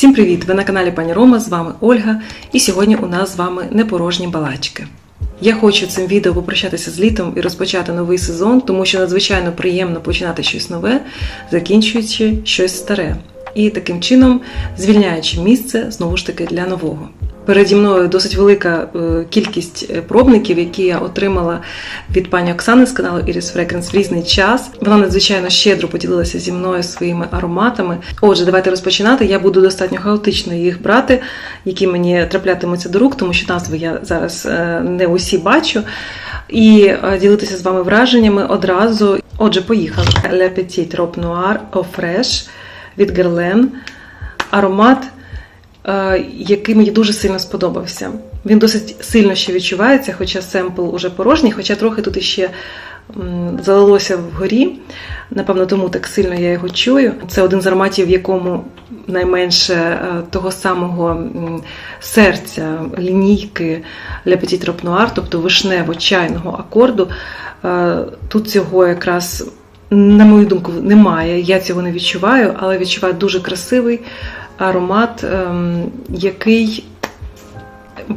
Всім привіт! Ви на каналі Пані Рома, з вами Ольга, і сьогодні у нас з вами непорожні балачки. Я хочу цим відео попрощатися з літом і розпочати новий сезон, тому що надзвичайно приємно починати щось нове, закінчуючи щось старе. І таким чином звільняючи місце знову ж таки для нового. Переді мною досить велика е, кількість е, пробників, які я отримала від пані Оксани з каналу Iris Fragrance в різний час. Вона надзвичайно щедро поділилася зі мною своїми ароматами. Отже, давайте розпочинати. Я буду достатньо хаотично їх брати, які мені траплятимуться до рук, тому що назви я зараз е, не усі бачу. І ділитися з вами враженнями одразу. Отже, поїхали. Le Petit Robe Noir Eau Fresh від Guerlain. Аромат е, який мені дуже сильно сподобався. Він досить сильно ще відчувається, хоча семпл уже порожній, хоча трохи тут іще залилося вгорі. Напевно, тому так сильно я його чую. Це один з ароматів, в якому найменше е, того самого серця, лінійки Le Petit Noir, тобто вишнево-чайного акорду. Е, Тут цього якраз, на мою думку, немає. Я цього не відчуваю, але відчуваю дуже красивий аромат, ем, який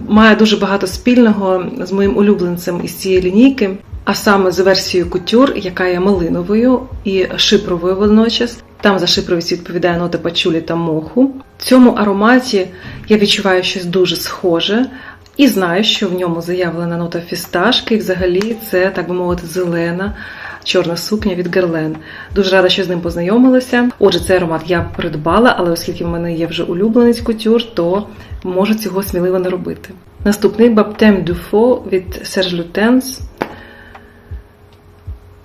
має дуже багато спільного з моїм улюбленцем із цієї лінійки, а саме з версією кутюр, яка є малиновою і шипровою водночас. Там за шипровість відповідає нота пачулі та моху. В цьому ароматі я відчуваю щось дуже схоже. І знаю, що в ньому заявлена нота фісташки, і взагалі це, так би мовити, зелена чорна сукня від Герлен. Дуже рада, що з ним познайомилася. Отже, цей аромат я придбала, але оскільки в мене є вже улюбленець кутюр, то можу цього сміливо не робити. Наступний du Faux від Serge Lutens.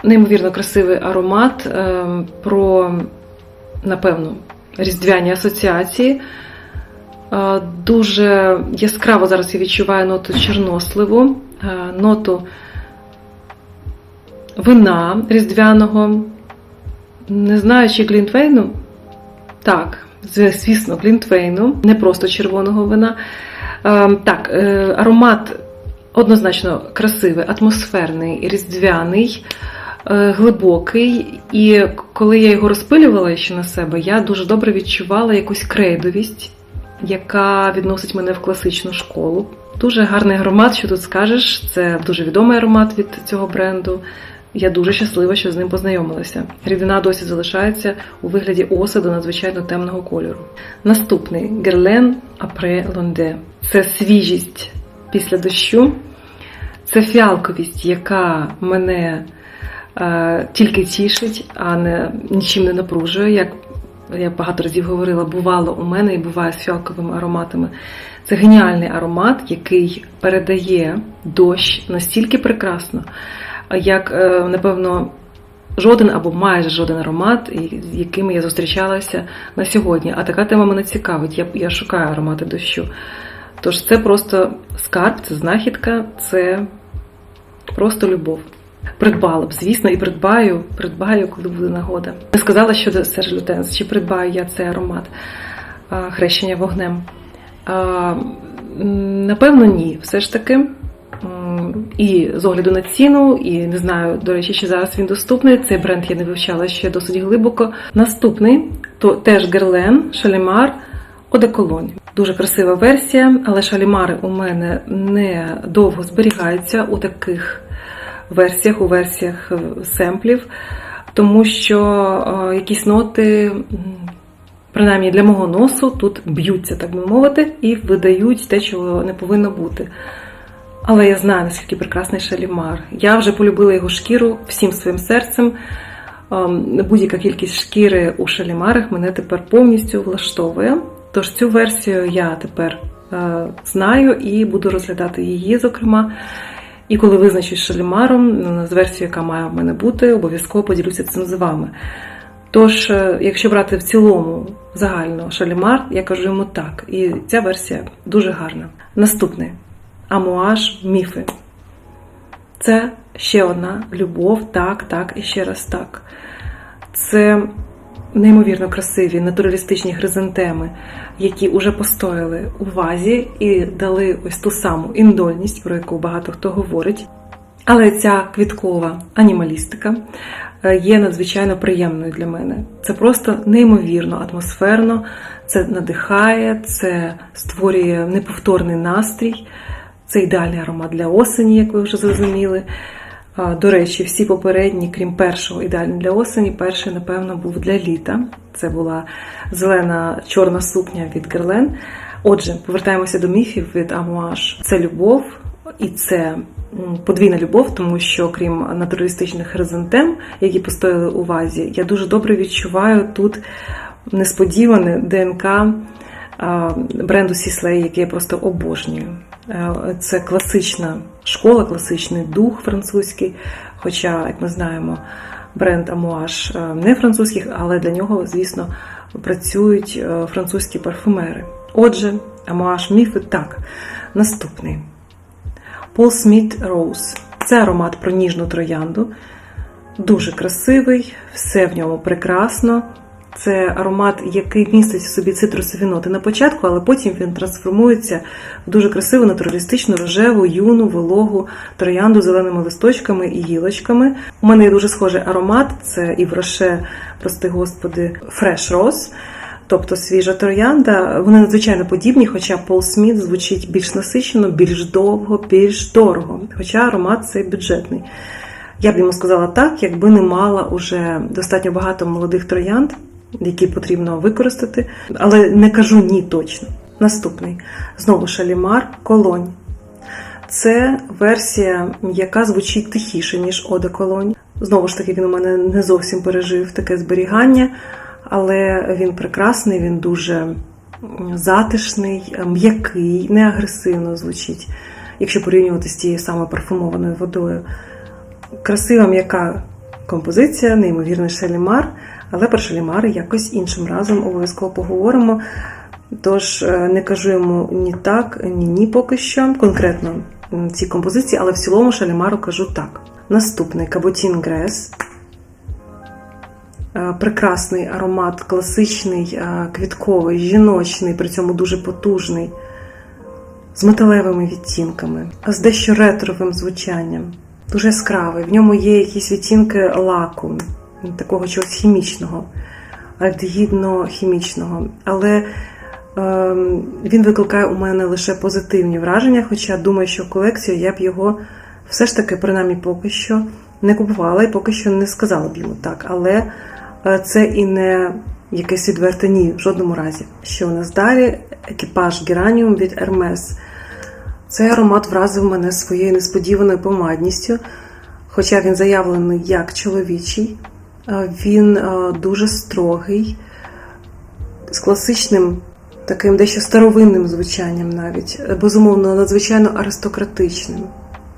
Неймовірно красивий аромат ем, про, напевно, різдвяні асоціації. Е, Дуже яскраво зараз я відчуваю ноту чорносливу, е, ноту вина різдвяного. Не знаю, чи Глінтвейну. Так, звісно, Глінтвейну, не просто червоного вина. Е, Так, е, аромат однозначно красивий, атмосферний, різдвяний, е, глибокий. І коли я його розпилювала ще на себе, я дуже добре відчувала якусь крейдовість, яка відносить мене в класичну школу. Дуже гарний аромат, що тут скажеш. Це дуже відомий аромат від цього бренду. Я дуже щаслива, що з ним познайомилася. Рідина досі залишається у вигляді осаду надзвичайно темного кольору. Наступний Герлен Апре Лонде. Це свіжість після дощу, це фіалковість, яка мене е, тільки тішить, а не нічим не напружує. Як я багато разів говорила, бувало у мене і буває з фіалковими ароматами. Це геніальний аромат, який передає дощ настільки прекрасно як, е, напевно, жоден або майже жоден аромат, з якими я зустрічалася на сьогодні. А така тема мене цікавить. Я, я шукаю аромати дощу. Тож це просто скарб, це знахідка, це просто любов. Придбала б, звісно, і придбаю, придбаю, коли буде нагода. Я сказала щодо Серж Лютенс, чи придбаю я цей аромат хрещення вогнем. Напевно, ні. Все ж таки і з огляду на ціну, і не знаю, до речі, чи зараз він доступний. Цей бренд я не вивчала ще досить глибоко. Наступний то теж Герлен, Шалімар, Одеколонь. Дуже красива версія, але шалімари у мене не довго зберігаються у таких версіях, у версіях семплів, тому що якісь ноти. Принаймні для мого носу тут б'ються, так би мовити, і видають те, чого не повинно бути. Але я знаю, наскільки прекрасний шалімар. Я вже полюбила його шкіру всім своїм серцем. Ем, будь-яка кількість шкіри у шалімарах мене тепер повністю влаштовує. Тож цю версію я тепер е, знаю і буду розглядати її, зокрема. І коли визначусь шалімаром, з версією, яка має в мене бути, обов'язково поділюся цим з вами. Тож, е, якщо брати в цілому загально шалімар, я кажу йому так. І ця версія дуже гарна. Наступне амуаж міфи. Це ще одна любов, так, так і ще раз так. Це неймовірно красиві натуралістичні хризантеми, які вже постояли у вазі і дали ось ту саму індольність, про яку багато хто говорить. Але ця квіткова анімалістика е, є надзвичайно приємною для мене. Це просто неймовірно атмосферно, це надихає, це створює неповторний настрій, це ідеальний аромат для осені, як ви вже зрозуміли. До речі, всі попередні, крім першого, ідеальний для осені, перший, напевно, був для літа. Це була зелена чорна сукня від Герлен. Отже, повертаємося до міфів від Амуаш. Це любов, і це подвійна любов, тому що крім натуралістичних хризантем, які постояли у вазі, я дуже добре відчуваю тут несподіване ДНК бренду Сіслей, який я просто обожнюю. Е, Це класична школа, класичний дух французький. Хоча, як ми знаємо, бренд Амуаш е, не французький, але для нього, звісно, працюють е, французькі парфумери. Отже, Амуаш міфи так. Наступний. Пол Сміт Роуз. Це аромат про ніжну троянду. Дуже красивий, все в ньому прекрасно. Це аромат, який містить в собі цитрусові ноти на початку, але потім він трансформується в дуже красиву, натуралістичну, рожеву, юну, вологу троянду з зеленими листочками і гілочками. У мене є дуже схожий аромат, це і Роше, прости господи, Fresh Rose, тобто свіжа троянда. Вони надзвичайно подібні, хоча Пол Сміт звучить більш насичено, більш довго, більш дорого. Хоча аромат цей бюджетний. Я б йому сказала так, якби не мала уже достатньо багато молодих троянд, які потрібно використати, але не кажу ні точно. Наступний знову шалімар колонь. Це версія, яка звучить тихіше, ніж Оде Колонь. Знову ж таки, він у мене не зовсім пережив таке зберігання, але він прекрасний, він дуже затишний, м'який, не агресивно звучить, якщо порівнювати з тією самою парфумованою водою. Красива м'яка композиція, неймовірний шалімар, але про шалімари якось іншим разом обов'язково поговоримо. Тож е, не кажу йому ні так, ні ні поки що, конкретно ці композиції, але в цілому шалімару кажу так. Наступний Каботін Грес. Е, Прекрасний аромат, класичний, е, квітковий, жіночний, при цьому дуже потужний, з металевими відтінками, з дещо ретровим звучанням. Дуже яскравий. В ньому є якісь відтінки лаку, такого чогось хімічного, альдегідно-хімічного. Але ем, він викликає у мене лише позитивні враження, хоча думаю, що колекцію я б його все ж таки, принаймні, поки що не купувала і поки що не сказала б йому так. Але е, це і не якесь відверте ні в жодному разі. Що у нас далі? Екіпаж Гераніум від Hermes. Цей аромат вразив мене своєю несподіваною помадністю, хоча він заявлений як чоловічий. Е, Він е, дуже строгий, з класичним таким дещо старовинним звучанням навіть, Е, безумовно, надзвичайно аристократичним,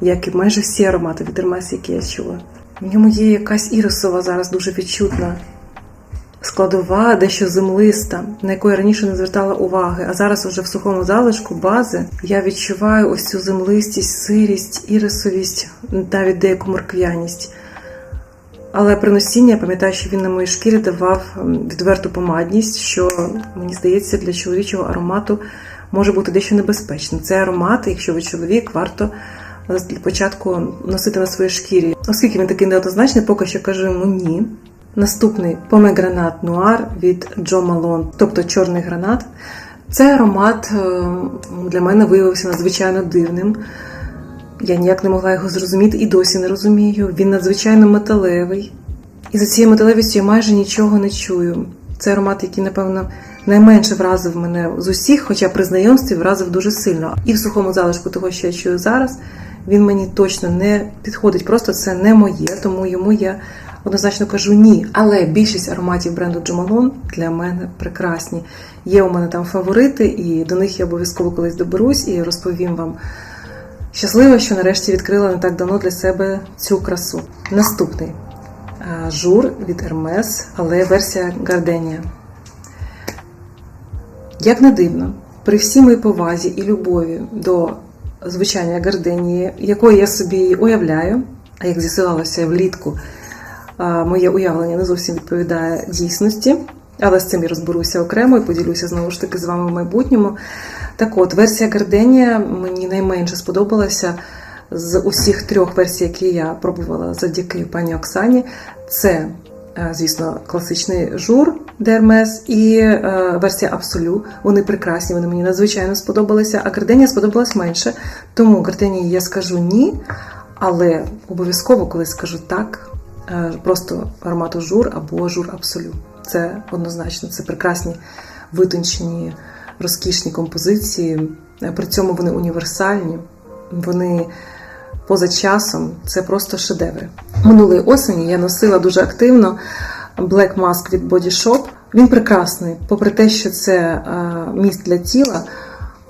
як і майже всі аромати від Hermes, які я чула. В ньому є якась ірисова зараз дуже відчутна складова, дещо землиста, на яку я раніше не звертала уваги. А зараз уже в сухому залишку бази я відчуваю ось цю землистість, сирість, ірисовість, навіть деяку морквяність. Але при носінні я пам'ятаю, що він на моїй шкірі давав відверту помадність, що мені здається, для чоловічого аромату може бути дещо небезпечним. Цей аромат, якщо ви чоловік, варто для початку носити на своїй шкірі. Оскільки він такий неоднозначний, поки що кажу йому ні. Наступний помегранат нуар від Джо Малон, тобто чорний гранат. Цей аромат е, для мене виявився надзвичайно дивним. Я ніяк не могла його зрозуміти і досі не розумію. Він надзвичайно металевий. І за цією металевістю я майже нічого не чую. Це аромат, який, напевно, найменше вразив мене з усіх, хоча при знайомстві вразив дуже сильно. І в сухому залишку того, що я чую зараз, він мені точно не підходить. Просто це не моє, тому йому я однозначно кажу ні. Але більшість ароматів бренду Джомалон для мене прекрасні. Є у мене там фаворити, і до них я обов'язково колись доберусь і розповім вам. Щаслива, що нарешті відкрила не так давно для себе цю красу. Наступний жур від Hermes, але версія Gardenia. Як не дивно, при всій моїй повазі і любові до звучання Гарденії, якої я собі уявляю, а як з'ясувалося влітку, моє уявлення не зовсім відповідає дійсності, але з цим я розберуся окремо і поділюся знову ж таки з вами в майбутньому. Так от, версія Гарденія мені найменше сподобалася з усіх трьох версій, які я пробувала завдяки пані Оксані, це, е, звісно, класичний жур Дермес і е, версія Абсолю. Вони прекрасні, вони мені надзвичайно сподобалися. А Гарденія сподобалась менше. Тому Гарденії я скажу ні, але обов'язково, коли скажу так, е, просто аромату жур або жур Абсолю. Це однозначно, це прекрасні витончені, розкішні композиції. Е, При цьому вони універсальні, вони поза часом, це просто шедеври. Минулої осені я носила дуже активно Black Mask від Body Shop. Він прекрасний, попри те, що це е, міст для тіла.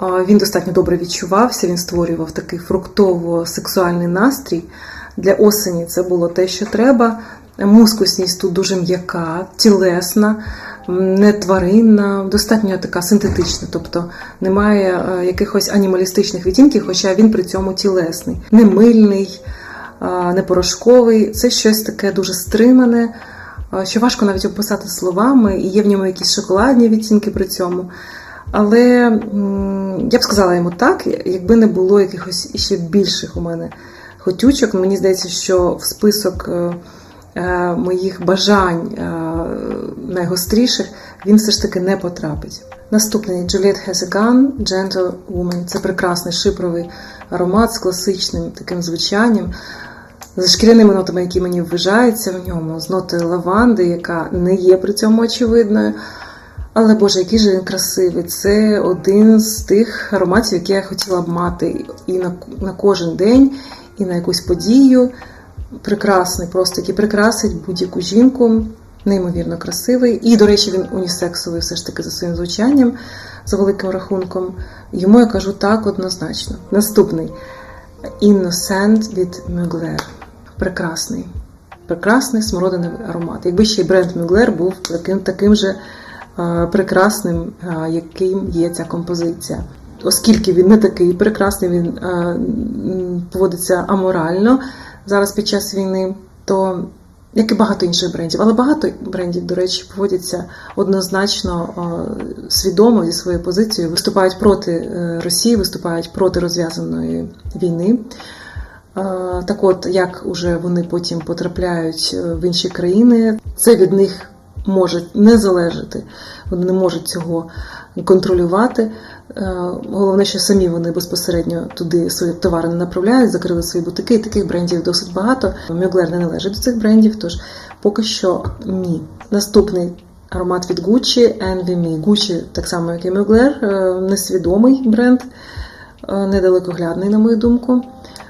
е, Він достатньо добре відчувався, він створював такий фруктово-сексуальний настрій. Для осені це було те, що треба. Мускусність тут дуже м'яка, тілесна, не тваринна, достатньо така синтетична, тобто немає е, якихось анімалістичних відтінків, хоча він при цьому тілесний, не мильний, е, не порошковий. Це щось таке дуже стримане, е, що важко навіть описати словами, і є в ньому якісь шоколадні відтінки при цьому. Але я б сказала йому так, якби не було якихось іще більших у мене хотючок. Мені здається, що в список моїх бажань е, найгостріших він все ж таки не потрапить. Наступний Juliet Has a Gun, Gentle Woman. Це прекрасний шипровий аромат з класичним таким звучанням. З шкіряними нотами, які мені ввижаються в ньому, з нотою лаванди, яка не є при цьому очевидною. Але Боже, який же він красивий! Це один з тих ароматів, які я хотіла б мати і на, на кожен день, і на якусь подію. Прекрасний, просто який прикрасить будь-яку жінку, неймовірно красивий. І, до речі, він унісексовий все ж таки за своїм звучанням, за великим рахунком. Йому я кажу так однозначно. Наступний Innocent від Mugler. Прекрасний. Прекрасний смородиновий аромат. Якби ще й бренд Mugler був таким, таким же прекрасним, яким є ця композиція. Оскільки він не такий прекрасний, він поводиться аморально зараз під час війни, то як і багато інших брендів, але багато брендів, до речі, поводяться однозначно свідомо зі своєю позицією, виступають проти е, Росії, виступають проти розв'язаної війни. Е, Так от, як уже вони потім потрапляють е, в інші країни, це від них може не залежати. Вони не можуть цього контролювати. Е, Головне, що самі вони безпосередньо туди свої товари не направляють, закрили свої бутики, і таких брендів досить багато. Мюглер не належить до цих брендів, тож поки що ні. Наступний аромат від Gucci Envy Me. Gucci, так само як і Мюглер, е, несвідомий бренд, е, недалекоглядний, на мою думку.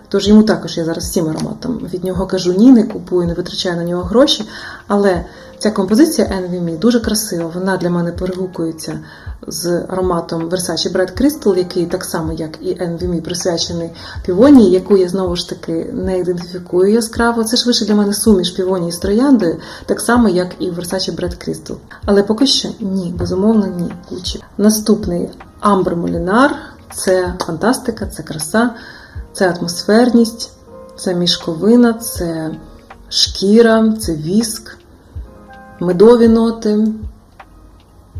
Тож йому також я зараз всім ароматом від нього кажу ні, не купую, не витрачаю на нього гроші. Але ця композиція Envy Me дуже красива. Вона для мене перегукується з ароматом Versace Bright Crystal, який так само, як і Envy Me, присвячений півонії, яку я знову ж таки не ідентифікую яскраво. Це швидше для мене суміш півонії з трояндою, так само, як і Versace Bright Crystal. Але поки що ні, безумовно, ні. Gucci. Наступний Amber Molinar. Це фантастика, це краса, це атмосферність, це мішковина, це шкіра, це віск, медові ноти,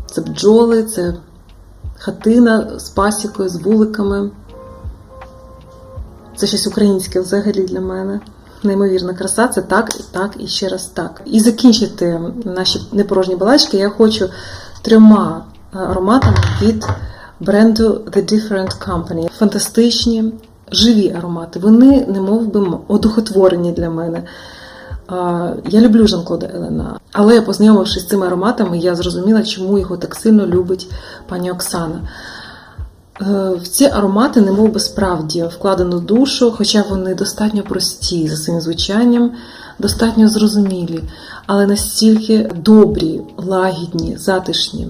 це бджоли, це хатина з пасікою, з вуликами. Це щось українське взагалі для мене. Неймовірна краса, це так і так, і ще раз так. І закінчити наші непорожні балачки я хочу трьома е, ароматами від бренду The Different Company. Фантастичні, живі аромати. Вони, не мов би, одухотворені для мене. Я люблю Жан-Клода Елена, але познайомившись з цими ароматами, я зрозуміла, чому його так сильно любить пані Оксана. Е, В ці аромати, немов би справді, вкладено душу, хоча вони достатньо прості за своїм звучанням, достатньо зрозумілі, але настільки добрі, лагідні, затишні.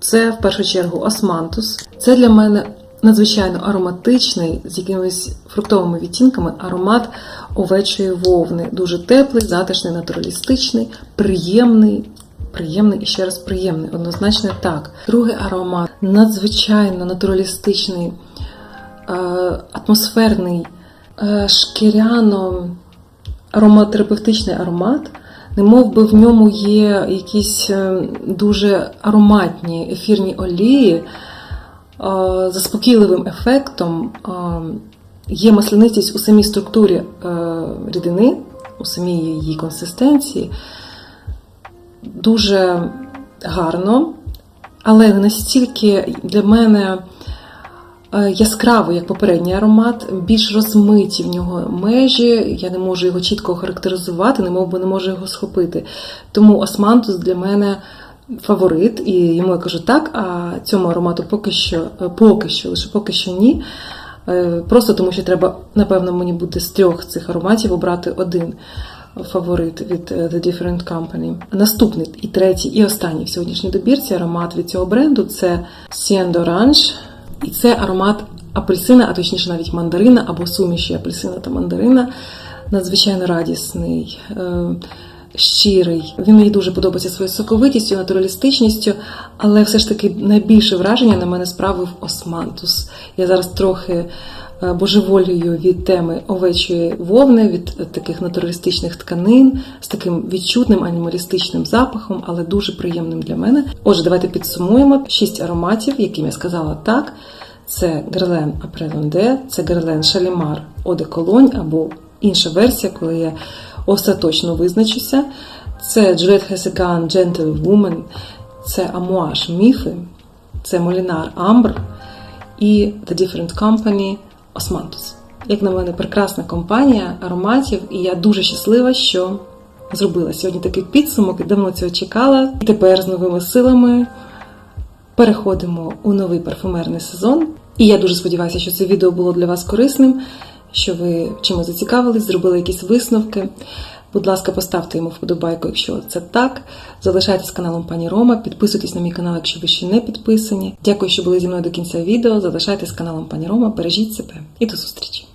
Це в першу чергу османтус. Це для мене надзвичайно ароматичний, з якимись фруктовими відтінками аромат овечої вовни. Дуже теплий, затишний, натуралістичний, приємний. Приємний і ще раз приємний, однозначно так. Другий аромат надзвичайно натуралістичний, е, атмосферний, е, шкіряно ароматерапевтичний аромат. Не мов би в ньому є якісь е, дуже ароматні ефірні олії заспокійливим ефектом, Є маслянистість у самій структурі е, рідини, у самій її консистенції. Дуже гарно, але не настільки для мене е, яскраво, як попередній аромат, більш розмиті в нього межі. Я не можу його чітко охарактеризувати, не би не можу його схопити. Тому османтус для мене фаворит, і йому я кажу так, а цьому аромату поки що, е, поки що, лише поки що ні. Е, Просто тому, що треба, напевно, мені буде з трьох цих ароматів обрати один фаворит від е, The Different Company. Наступний і третій, і останній в сьогоднішній добірці аромат від цього бренду це Cien d'Orange. І це аромат апельсина, а точніше навіть мандарина або суміші апельсина та мандарина. Надзвичайно радісний, щирий. Він мені дуже подобається своєю соковитістю, натуралістичністю, але все ж таки найбільше враження на мене справив османтус. Я зараз трохи е, божеволюю від теми овечої вовни, від таких натуралістичних тканин з таким відчутним анімалістичним запахом, але дуже приємним для мене. Отже, давайте підсумуємо шість ароматів, яким я сказала так. Це Герлен Апрелонде, це Герлен Шалімар Оде Колонь або інша версія, коли я остаточно визначуся. Це Джулет Хесеган Gentle Woman, це Амуаш Міфи, це Молінар Амбр і The Different Company Османтус. Як на мене, прекрасна компанія ароматів, і я дуже щаслива, що зробила сьогодні такий підсумок і давно цього чекала. І тепер з новими силами переходимо у новий парфумерний сезон. І я дуже сподіваюся, що це відео було для вас корисним, що ви чимось зацікавились, зробили якісь висновки. Будь ласка, поставте йому вподобайку, якщо це так. Залишайтесь каналом пані Рома, підписуйтесь на мій канал, якщо ви ще не підписані. Дякую, що були зі мною до кінця відео. Залишайтесь каналом пані Рома, бережіть себе і до зустрічі!